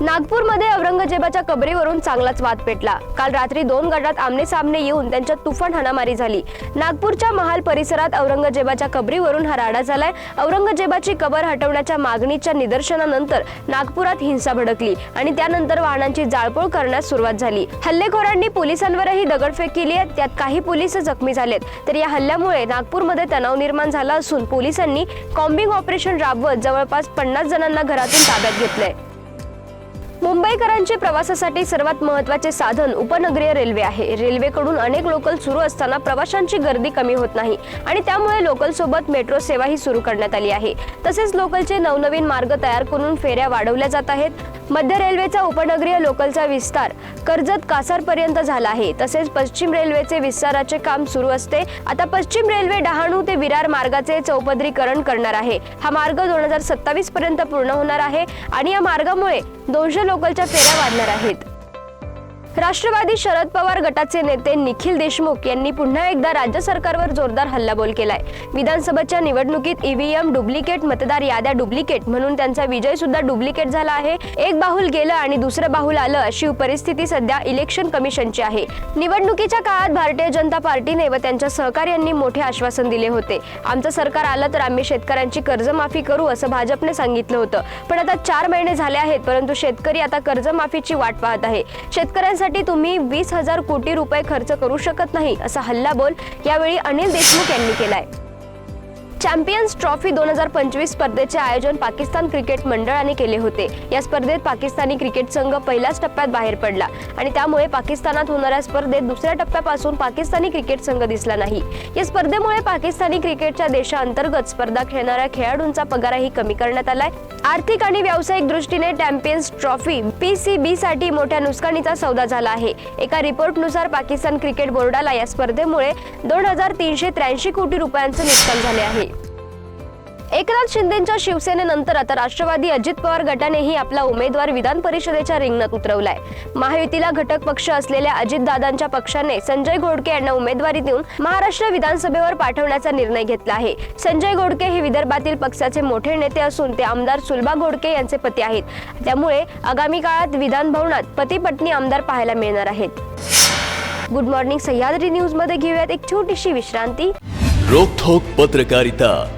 नागपूरमध्ये औरंगजेबाच्या कबरीवरून चांगलाच वाद पेटला. काल रात्री दोन गटात आमने सामने येऊन त्यांच्यात तुफान हाणामारी झाली. नागपूरच्या महाल परिसरात औरंगजेबाच्या कबरीवरून हा राडा झालाय. औरंगजेबाची कबर हटवण्याच्या मागणीच्या निदर्शनानंतर नागपुरात हिंसा भडकली आणि त्यानंतर वाहनांची जाळपोळ करण्यास सुरुवात झाली. हल्लेखोरांनी पोलिसांवरही दगडफेक केली आहे. त्यात काही पोलीस जखमी झालेत. तर या हल्ल्यामुळे नागपूरमध्ये तणाव निर्माण झाला असून पोलिसांनी कॉम्बिंग ऑपरेशन राबवत जवळपास पन्नास जणांना घरातून ताब्यात घेतलंय. मुंबईकरांचे प्रवासासाठी सर्वात महत्त्वाचे साधन उपनगरीय रेल्वे आहे. रेल्वेकडून अनेक लोकल सुरू असताना प्रवाशांची गर्दी कमी होत नाही आणि त्यामुळे लोकल सोबत मेट्रो सेवाही सुरू करण्यात आली आहे. तसेच लोकलचे नवनवीन मार्ग तयार करून फेऱ्या वाढवल्या जात आहेत. मध्य रेल्वेचा उपनगरीय लोकलचा विस्तार कर्जत कासारपर्यंत झाला आहे. तसेच पश्चिम रेल्वेचे विस्ताराचे काम सुरू असते. आता पश्चिम रेल्वे डहाणू ते विरार मार्गाचे चौपदरीकरण करणार आहे. हा मार्ग दोन हजार सत्तावीस पर्यंत पूर्ण होणार आहे आणि या मार्गामुळे दोनशे लोकलच्या फेऱ्या वाढणार आहेत. राष्ट्रवादी शरद पवार गटाचे नेते निखिल देशमुख यांनी पुन्हा एकदा राज्य सरकारवर जोरदार हल्लाबोल केलाय. विधानसभेच्या निवडणुकीत ईव्हीएम डुप्लिकेट मतदार याद्या डुप्लिकेट म्हणून त्यांचा विजय सुद्धा डुप्लिकेट झाला आहे. एक बाहुल गेलं आणि दुसरं बाहुल आलं अशी परिस्थिती सध्या इलेक्शन कमिशनची आहे. निवडणुकीच्या काळात भारतीय जनता पार्टीने व त्यांच्या सहकार्यांनी मोठे आश्वासन दिले होते. आमचं सरकार आलं तर आम्ही शेतकऱ्यांची कर्जमाफी करू असं भाजपने सांगितलं होतं. पण आता चार महिने झाले आहेत परंतु शेतकरी आता कर्जमाफीची वाट पाहत आहे. शेतकऱ्यांसाठी तुम्ही वीस हजार कोटी रुपये खर्च करू शकत नाही असा हल्लाबोल यावेळी अनिल देशमुख यांनी केलाय. चॅम्पियन्स ट्रॉफी दोन हजार पंचवीस स्पर्धेचे आयोजन पाकिस्तान क्रिकेट मंडळाने केले होते. या स्पर्धेत पाकिस्तानी क्रिकेट संघ पहिल्याच टप्प्यात बाहेर पडला आणि त्यामुळे पाकिस्तानात होणाऱ्या स्पर्धेत दुसऱ्या टप्प्यापासून पाकिस्तानी क्रिकेट संघ दिसला नाही. या स्पर्धेमुळे पाकिस्तानी क्रिकेटच्या देशांतर्गत स्पर्धा खेळणाऱ्या खेळाडूंचा पगारही कमी करण्यात आलाय. आर्थिक आणि व्यावसायिक दृष्टीने चॅम्पियन्स ट्रॉफी पीसीबी साठी मोठ्या नुकसानीचा सौदा झाला आहे. एका रिपोर्टनुसार पाकिस्तान क्रिकेट बोर्डाला या स्पर्धेमुळे दोन हजार तीनशे त्र्याऐंशी कोटी रुपयांचं नुकसान झाले आहे. एकनाथ शिंदेच्या शिवसेनेनंतर आता राष्ट्रवादी अजित पवार गटानेही आपला उमेदवार विधान परिषदेच्या रिंगणात उतरवलाय. महायुतीला घटक पक्ष असलेल्या अजितदादांच्या पक्षाने संजय घोडके यांना उमेदवारी देऊन महाराष्ट्र विधानसभेवर पाठवण्याचा निर्णय घेतला आहे. संजय घोडके हे विदर्भातील पक्षाचे मोठे नेते असून ते आमदार सुलभा घोडके यांचे पती आहेत. त्यामुळे आगामी काळात विधान भवनात पती पत्नी आमदार पाहायला मिळणार आहेत. गुड मॉर्निंग सह्याद्री न्यूजमध्ये घेऊयात एक छोटीशी विश्रांती. रोखोक पत्रकारिता.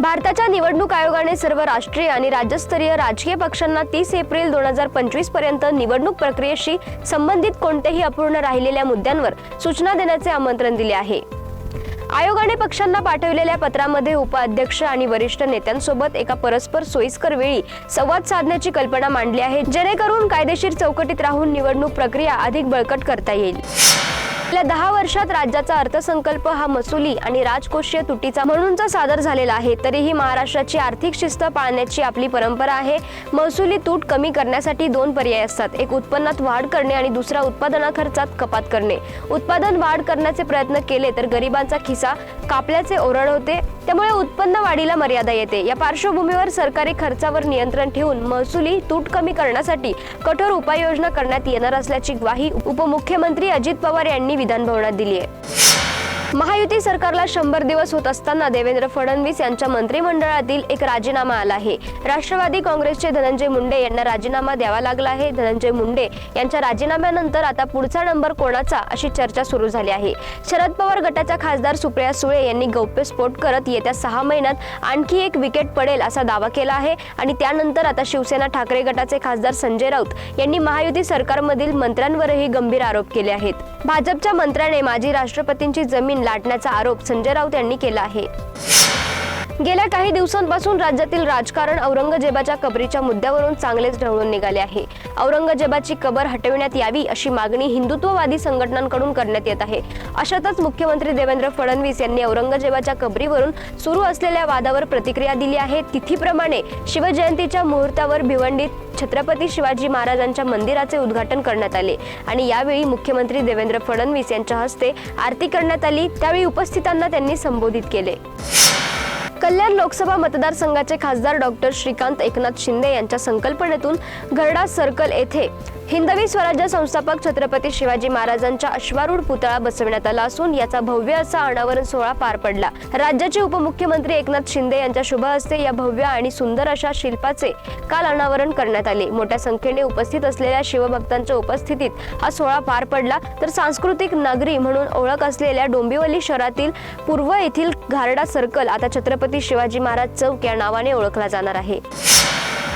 भारताच्या निवडणूक आयोगाने सर्व राष्ट्रीय आणि राज्यस्तरीय राजकीय पक्षांना तीस एप्रिल दोन हजार पंचवीसपर्यंत निवडणूक प्रक्रियेशी संबंधित कोणत्याही अपूर्ण राहिलेल्या मुद्द्यांवर सूचना देण्याचे आमंत्रण दिले आहे. आयोगाने पक्षांना पाठवलेल्या पत्रामध्ये उपाध्यक्ष आणि वरिष्ठ नेत्यांसोबत एका परस्पर सोयीस्कर वेळी संवाद साधण्याची कल्पना मांडली आहे जेणेकरून कायदेशीर चौकटीत राहून निवडणूक प्रक्रिया अधिक बळकट करता येईल. गेल्या दहा वर्षात राज्याचा अर्थसंकल्प हा महसुली आणि राजकोषीय तुटीचा म्हणूनचा सादर झालेला आहे. तरीही महाराष्ट्राची आर्थिक शिस्त पाळण्याची आपली परंपरा आहे. महसुली तूट कमी करण्यासाठी दोन पर्याय असतात. एक उत्पन्नात वाढ करणे आणि दुसरा उत्पादना खर्चात कपात करणे. उत्पादन वाढ करण्याचे प्रयत्न केले तर गरिबांचा खिसा कापल्याचे ओरड होते. त्यामुळे उत्पन्न वाढीला मर्यादा येते. या पार्श्वभूमीवर सरकारी खर्चावर नियंत्रण ठेवून महसुली तूट कमी करण्यासाठी कठोर उपाययोजना करण्यात येणार असल्याची ग्वाही उपमुख्यमंत्री अजित पवार यांनी विधानभवनात दिली आहे. महायुती सरकारला शंभर दिवस होत असताना देवेंद्र फडणवीस यांच्या मंत्रिमंडळातील एक राजीनामा आला आहे. राष्ट्रवादी काँग्रेसचे धनंजय मुंडे यांना राजीनामा द्यावा लागला आहे. धनंजय मुंडे यांच्या राजीनाम्यानंतर आता पुढचा नंबर कोणाचा अशी चर्चा सुरू झाली आहे. शरद पवार गटाच्या खासदार सुप्रिया सुळे यांनी गौप्यस्फोट करत येत्या सहा महिन्यात आणखी एक विकेट पडेल असा दावा केला आहे. आणि त्यानंतर आता शिवसेना ठाकरे गटाचे खासदार संजय राऊत यांनी महायुती सरकारमधील मंत्र्यांवरही गंभीर आरोप केले आहेत. भाजपच्या मंत्र्याने माजी राष्ट्रपतींची जमीन लाटण्याचा आरोप संजय राऊत यांनी केला आहे. गेल्या काही दिवसांपासून राज्यातील राजकारण औरंगजेबाच्या कबरीच्या मुद्द्यावरून चांगलेच ढवळून निघाले आहे. औरंगजेबाची कबर हटविण्यात यावी अशी मागणी हिंदुत्ववादी संघटनांकडून करण्यात येत आहे. अशातच मुख्यमंत्री देवेंद्र फडणवीस यांनी औरंगजेबाच्या कबरीवरून सुरू असलेल्या वादावर प्रतिक्रिया दिली आहे. तिथीप्रमाणे शिवजयंतीच्या मुहूर्तावर भिवंडीत छत्रपती शिवाजी महाराजांच्या मंदिराचे उद्घाटन करण्यात आले आणि यावेळी मुख्यमंत्री देवेंद्र फडणवीस यांच्या हस्ते आरती करण्यात आली. त्यावेळी उपस्थितांना त्यांनी संबोधित केले. कल्याण लोकसभा मतदारसंघाचे खासदार डॉक्टर श्रीकांत एकनाथ शिंदे यांच्या संकल्पनेतून घरडा सर्कल येथे हिंदवी स्वराज्य संस्थापक छत्रपती शिवाजी महाराजांच्या अश्वारूढ पुतळा बसवण्यात आला असून याचा भव्य असा अनावरण सोहळा पार पडला. राज्याचे उपमुख्यमंत्री एकनाथ शिंदे यांच्या शुभ हस्ते या भव्य आणि सुंदर अशा शिल्पाचे काल अनावरण करण्यात आले. मोठ्या संख्येने उपस्थित असलेल्या शिवभक्तांच्या उपस्थितीत हा सोहळा पार पडला. तर सांस्कृतिक नगरी म्हणून ओळख असलेल्या डोंबिवली शहरातील पूर्व येथील घारडा सर्कल आता छत्रपती शिवाजी महाराज चौक या नावाने ओळखला जाणार आहे.